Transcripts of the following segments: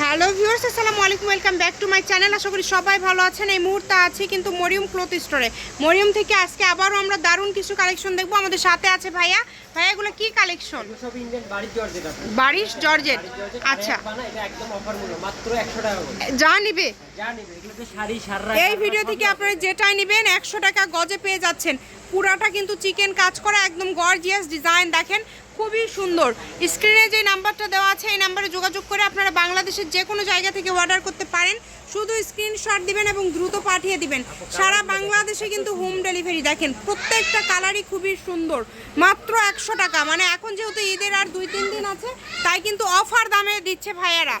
Hello viewers আসসালামু আলাইকুম welcome back to my channel. আশা করি সবাই ভালো আছেন। এই মুহূর্তে আছি কিন্তু মরিয়ম ক্লথ স্টোরে। মরিয়ম থেকে আজকে আবারও আমরা দারুণ কিছু কালেকশন দেখব। আমাদের সাথে আছে ভাইয়া। ভাইয়া এগুলো কি কালেকশন? বাড়ির জর্জেট বারিশ জর্জেট? আচ্ছা। বানা এটা একদম অফার মূল্য মাত্র 100 টাকা করে। যা নিবে? এই ভিডিও থেকে আপনারা যেটাই নেবেন একশো টাকা গজে পেয়ে যাচ্ছেন। পুরাটা কিন্তু চিকেন কাজ করা একদম গর্জিয়াস ডিজাইন দেখেন। খুবই সুন্দর। স্ক্রিনে যে নাম্বারটা দেওয়া আছে, এই নাম্বারে যোগাযোগ করে আপনারা বাংলাদেশের যে কোনো জায়গা থেকে অর্ডার করতে পারেন। শুধু স্ক্রিনশট দিবেন এবং দ্রুত পাঠিয়ে দিবেন। সারা বাংলাদেশে কিন্তু হোম ডেলিভারি দেখেন, প্রত্যেকটা কালারই খুবই সুন্দর, মাত্র একশো টাকা। মানে এখন যেহেতু ঈদের আর দুই, তিন দিন আছে, তাই কিন্তু অফার দামে দিচ্ছে ভাইয়ারা।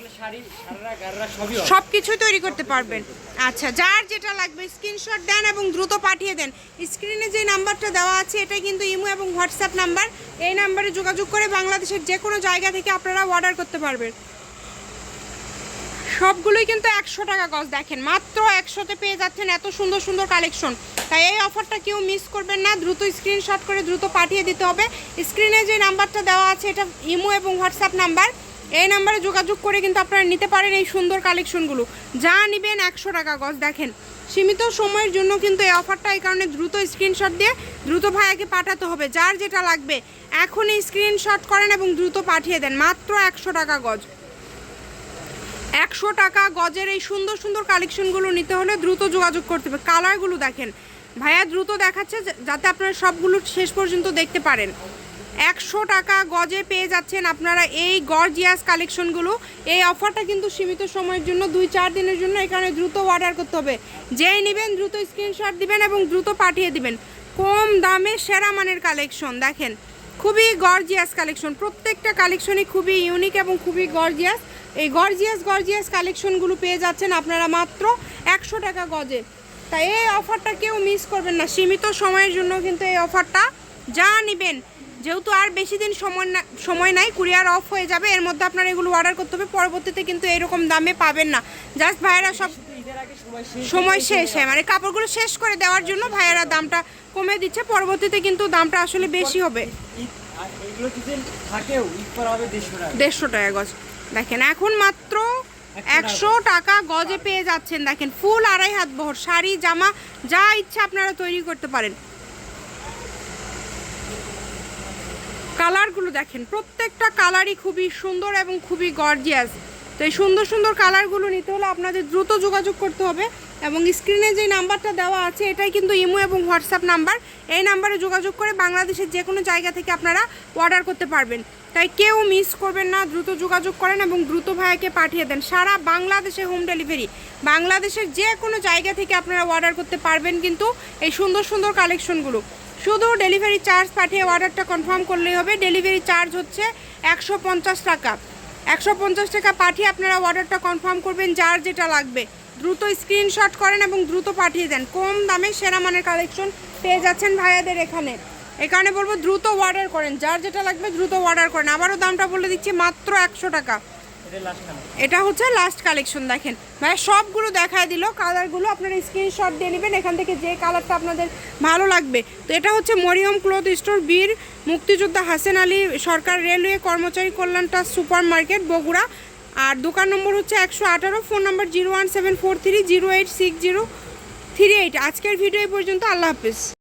সব কিছুই তৈরি করতে পারবেন। আচ্ছা যার যেটা লাগবে, স্ক্রিনশট দেন এবং দ্রুত পাঠিয়ে দেন। স্ক্রিনে যে নাম্বারটা দেওয়া আছে, এটা কিন্তু ইমো এবং হোয়াটসঅ্যাপ নাম্বার। এই নাম্বারে যোগাযোগ করে বাংলাদেশের যে কোনো জায়গা থেকে আপনারা অর্ডার করতে পারবেন। সবগুলোই কিন্তু একশো টাকা গজ, দেখেন, মাত্র একশোতে পেয়ে যাচ্ছেন এত সুন্দর সুন্দর কালেকশন। তাই এই অফারটা কেউ মিস করবেন না, দ্রুত স্ক্রিনশট করে দ্রুত পাঠিয়ে দিতে হবে। স্ক্রিনে যে নাম্বারটা দেওয়া আছে, এটা ইমো এবং হোয়াটসঅ্যাপ নাম্বার। এই নাম্বারে যোগাযোগ করে কিন্তু আপনারা নিতে পারেন এই সুন্দর কালেকশনগুলো। যা নেবেন একশো টাকা গজ, দেখেন। সীমিত সময়ের জন্য কিন্তু এই অফারটা এই কারণে দ্রুত স্ক্রিনশট দিয়ে দ্রুত ভাইয়াকে পাঠাতে হবে। যার যেটা লাগবে, এখনই স্ক্রিনশট করেন এবং দ্রুত পাঠিয়ে দেন, মাত্র একশো টাকা গজ। একশো টাকা গজের এই সুন্দর সুন্দর কালেকশনগুলো নিতে হলে দ্রুত যোগাযোগ করতে হবে। কালারগুলো দেখেন। ভাইয়া দ্রুত দেখাচ্ছে যাতে আপনারা সবগুলো শেষ পর্যন্ত দেখতে পারেন। একশো টাকা গজে পেয়ে যাচ্ছেন আপনারা এই গর্জিয়াস কালেকশনগুলো। এই অফারটা কিন্তু সীমিত সময়ের জন্য, দুই চার দিনের জন্য এখানে দ্রুত অর্ডার করতে হবে। যেই নেবেন দ্রুত স্ক্রিনশট দিবেন এবং দ্রুত পাঠিয়ে দিবেন। কম দামে সেরা মানের কালেকশন, দেখেন। খুবই গর্জিয়াস কালেকশন। প্রত্যেকটা কালেকশনই খুবই ইউনিক এবং খুবই গর্জিয়াস। এই গর্জিয়াস গর্জিয়াস কালেকশনগুলো পেয়ে যাচ্ছেন আপনারা মাত্র একশো টাকা গজে। তাই এই অফারটা কেউ মিস করবেন না। সীমিত সময়ের জন্য কিন্তু এই অফারটা যা নেবেন। যেহেতু আর বেশি দিন সময় না সময় নাই কুরিয়ার অফ হয়ে যাবে। এর মধ্যে আপনারা এগুলো অর্ডার করতে হবে। পরবর্তীতে কিন্তু এরকম দামে পাবেন না। জাস্ট ভাইয়েরা সব সময় শেষ হয়। মানে কাপড়গুলো শেষ করে দেওয়ার জন্য ভাইয়েরা দামটা কমে দিচ্ছে। পরবর্তীতে কিন্তু দামটা আসলে বেশি হবে। ঈদ আর এগুলো যদি থাকেও ঈদ পর হবে 150 টাকা। দেড়শো টাকা গজ। দেখেন এখন মাত্র একশো টাকা গজে পেয়ে যাচ্ছেন দেখেন ফুল আড়াই হাত বহর শাড়ি জামা যা ইচ্ছা আপনারা তৈরি করতে পারেন। কালারগুলো দেখেন প্রত্যেকটা কালারই খুবই সুন্দর এবং খুবই গর্জিয়াস। তো এই সুন্দর সুন্দর কালারগুলো নিতে হলে আপনাদের দ্রুত যোগাযোগ করতে হবে এবং স্ক্রিনে যে নাম্বারটা দেওয়া আছে, এটাই কিন্তু ইমো এবং হোয়াটসঅ্যাপ নাম্বার। এই নাম্বারে যোগাযোগ করে বাংলাদেশের যে কোনো জায়গা থেকে আপনারা অর্ডার করতে পারবেন। তাই কেউ মিস করবেন না, দ্রুত যোগাযোগ করেন এবং দ্রুত ভাইয়াকে পাঠিয়ে দেন। সারা বাংলাদেশে হোম ডেলিভারি বাংলাদেশের যে কোনো জায়গা থেকে আপনারা অর্ডার করতে পারবেন কিন্তু এই সুন্দর সুন্দর কালেকশনগুলো শুধু ডেলিভারি চার্জ পাঠিয়ে অর্ডারটা কনফার্ম করলেই হবে। ডেলিভারি চার্জ হচ্ছে একশো পঞ্চাশ টাকা। একশো পঞ্চাশ টাকা পাঠিয়ে আপনারা অর্ডারটা কনফার্ম করবেন, যার যেটা লাগবে। দ্রুত স্ক্রিনশট করেন এবং দ্রুত পাঠিয়ে দেন। কম দামে সেরা মানের কালেকশন পেয়ে যাচ্ছেন ভাইয়াদের এখানে। এ কারণে বলব, দ্রুত অর্ডার করেন। যার যেটা লাগবে দ্রুত অর্ডার করেন। আবারও দামটা বলে দিচ্ছি, মাত্র একশো টাকা। এটা হচ্ছে লাস্ট কালেকশন দেখেন। ভাই সবগুলো দেখায় দিল কালারগুলো আপনারা স্ক্রিনশট দিয়ে নেবেন, এখান থেকে যে কালারটা আপনাদের ভালো লাগবে। তো এটা হচ্ছে মরিয়ম ক্লথ স্টোর, বীর, মুক্তিযোদ্ধা হাসেন আলী সরকার রেলওয়ে কর্মচারী কল্যাণ ট্রাস্ট সুপার মার্কেট বগুড়া। আর দোকান নম্বর হচ্ছে একশো আঠারো, phone number zero one seven four three zero eight six zero three eight. আজকের ভিডিও পর্যন্ত, আল্লাহ হাফিজ।